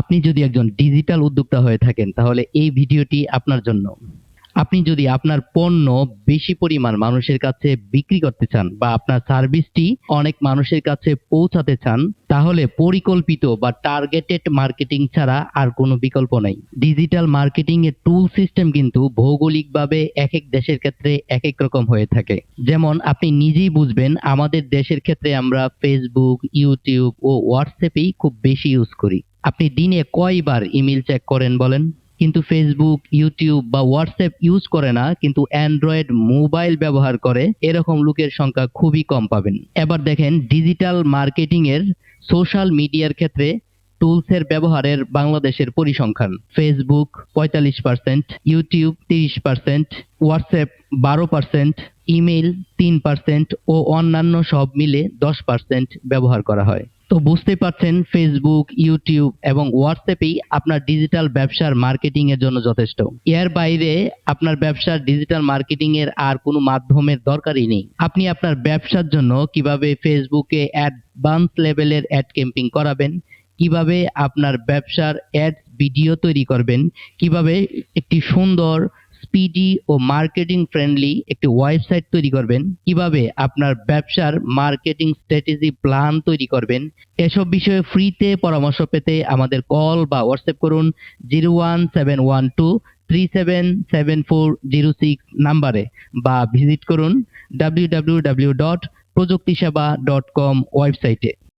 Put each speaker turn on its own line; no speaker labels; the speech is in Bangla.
আপনি যদি একজন ডিজিটাল উদ্যোক্তা হয়ে থাকেন, তাহলে এই ভিডিওটি আপনার জন্য। আপনি যদি আপনার পণ্য বেশি পরিমাণ মানুষের কাছে বিক্রি করতে চান বা আপনার সার্ভিসটি অনেক মানুষের কাছে পৌঁছাতে চান তাহলে পরিকল্পিত বা টার্গেটেড মার্কেটিং ছাড়া আর কোনো বিকল্প নাই। ডিজিটাল মার্কেটিং এর টুল সিস্টেম কিন্তু ভৌগোলিকভাবে এক এক দেশের ক্ষেত্রে এক এক রকম হয়ে থাকে। যেমন আপনি নিজেই বুঝবেন, আমাদের দেশের ক্ষেত্রে আমরা ফেসবুক ইউটিউব ও হোয়াটসঅ্যাপেই খুব বেশি ইউজ করি। আপনি দিনে কয়বার ইমেল চেক করেন বলেন? কিন্তু ফেসবুক ইউটিউব বা হোয়াটসঅ্যাপ ইউজ করে না, কিন্তু অ্যান্ড্রয়েড মোবাইল ব্যবহার করে, এরকম লোকের সংখ্যা খুবই কম পাবেন। এবার দেখেন ডিজিটাল মার্কেটিং এর সোশ্যাল মিডিয়ার ক্ষেত্রে টুলসের ব্যবহারের বাংলাদেশের পরিসংখ্যান। ফেসবুক পঁয়তাল্লিশ পার্সেন্ট ইউটিউব তিরিশ পার্সেন্ট হোয়াটসঅ্যাপ বারো পার্সেন্ট ইমেল তিন পার্সেন্ট ও অন্যান্য সব মিলে দশ পার্সেন্ট ব্যবহার করা হয়। তো বুঝতে পারছেন ফেসবুক ইউটিউব এবং হোয়াটসঅ্যাপেই আপনার ডিজিটাল ব্যবসার মার্কেটিং এর জন্য যথেষ্ট। এর বাইরে আপনার ব্যবসার ডিজিটাল মার্কেটিং এর আর কোনো মাধ্যমের দরকারই নেই। আপনি আপনার ব্যবসার জন্য কীভাবে ফেসবুকে অ্যাডভান্স লেভেলের অ্যাড ক্যাম্পিং করাবেন, কীভাবে আপনার ব্যবসার অ্যাড ভিডিও তৈরি করবেন, কীভাবে একটি সুন্দর স্পিডি ও মার্কেটিং ফ্রেন্ডলি একটি ওয়েবসাইট তৈরি করবেন। কীভাবে আপনার ব্যবসার মার্কেটিং স্ট্র্যাটেজি প্ল্যান তৈরি করবেন, এসব বিষয়ে ফ্রিতে পরামর্শ পেতে আমাদের কল বা হোয়াটসঅ্যাপ করুন zero one seven one two three seven seven four zero six নাম্বারে বা ভিজিট করুন ডাব্লিউ ডাব্লিউ ডাব্লিউ ডট প্রযুক্তিসেবা ডট কম ওয়েবসাইটে